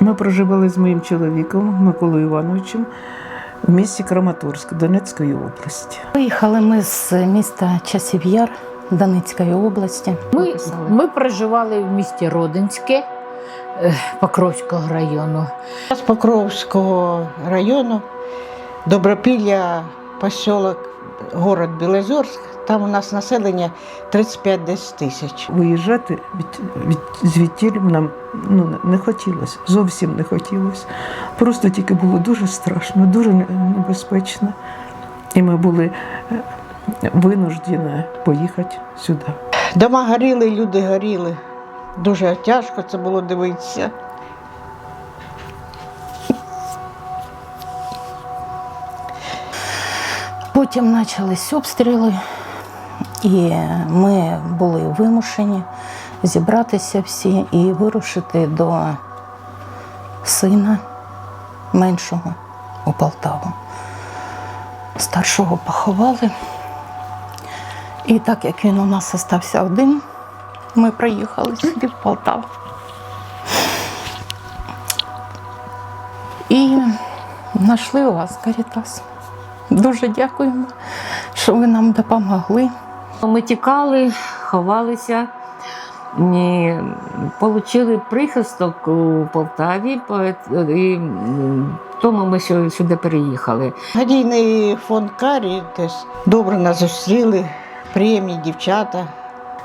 Ми проживали з моїм чоловіком Миколою Івановичем в місті Краматорськ Донецької області. Виїхали ми з міста Часів Яр Донецької області. Ми, ми проживали в місті Родинське е, Покровського району. З Покровського району, Добропілля, поселок, город Білозорськ. Там у нас населення 35 десь тисяч. Виїжджати від, від звідтіль нам ну, не хотілося, зовсім не хотілося. Просто тільки було дуже страшно, дуже небезпечно. І ми були е, винуждені поїхати сюди. Дома горіли, люди горіли. Дуже тяжко це було дивитися. Потім почались обстріли, і ми були вимушені зібратися всі і вирушити до сина меншого у Полтаву. Старшого поховали. І так як він у нас залишився один, ми приїхали сюди в Полтаву. І знайшли у вас Карітас. Дуже дякуємо, що ви нам допомогли. Ми тікали, ховалися, і отримали прихисток у Полтаві, і тому ми сюди переїхали. Гадійний фонд Карітес добре нас зустріли, приємні дівчата.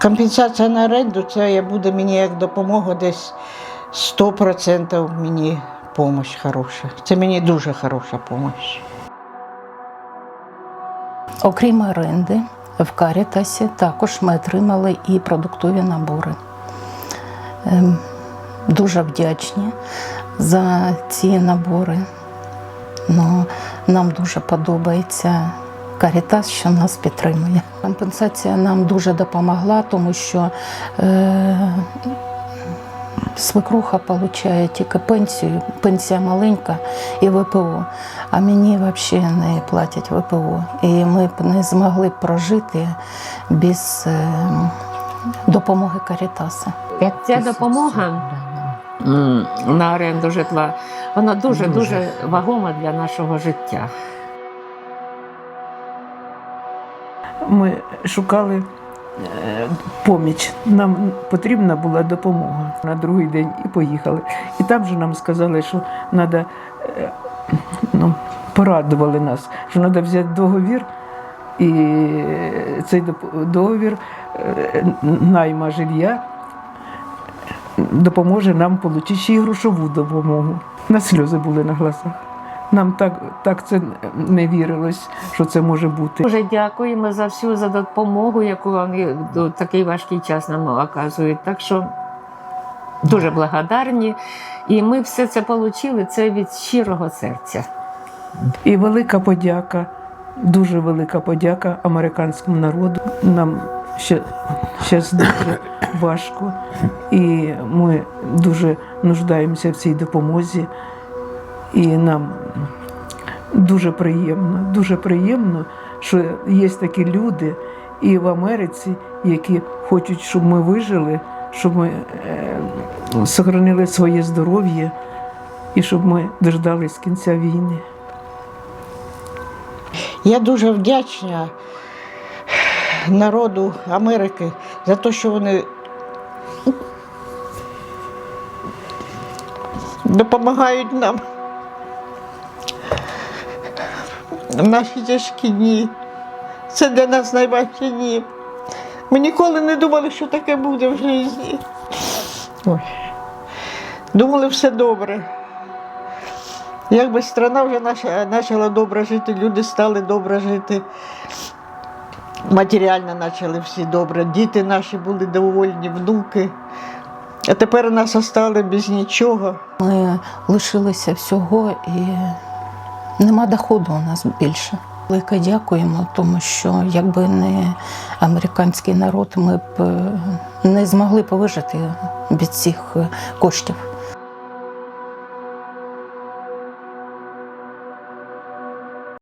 Компенсація на оренду це буде мені як допомога десь 100% мені допомога хороша. Це мені дуже хороша допомога. Окрім оренди, в Карітасі також ми отримали і продуктові набори. Ем, Дуже вдячні за ці набори. Ну, нам дуже подобається Карітас, що нас підтримує. Компенсація нам дуже допомогла, тому що е, свекруха отримує тільки пенсію, пенсія маленька і ВПО. А мені взагалі не платять ВПО. І ми б не змогли б прожити без е, допомоги Карітаса. Ця допомога на оренду житла, вона дуже дуже вагома для нашого життя. Ми шукали поміч. Нам потрібна була допомога на другий день і поїхали. І там же нам сказали, що треба, ну, порадували нас, що треба взяти договір. І цей договір е, найма жилья допоможе нам отримати ще й грошову допомогу. На сльози були на глазах. Нам так, так це не вірилось, що це може бути. Дуже дякуємо за всю за допомогу, яку вони у такий важкий час нам оказують. Так що дуже благодарні. І ми все це отримали це від щирого серця. І велика подяка, дуже велика подяка американському народу. Нам ще, ще дуже важко, і ми дуже нуждаємося в цій допомозі. І нам дуже приємно, дуже приємно, що є такі люди і в Америці, які хочуть, щоб ми вижили, щоб ми е, сохранили своє здоров'я і щоб ми дождались кінця війни. Я дуже вдячна народу Америки за те, що вони допомагають нам в наші тяжкі дні. Це для нас найважчі дні. Ми ніколи не думали, що таке буде в житті. Ой. Думали, все добре. Якби страна вже почала добре жити, люди стали добре жити. Матеріально почали всі добре. Діти наші були довольні, внуки. А тепер нас остали без нічого. Ми лишилися всього і нема доходу у нас більше. Велике дякуємо, тому що якби не американський народ, ми б е, не змогли повижити від цих е, коштів.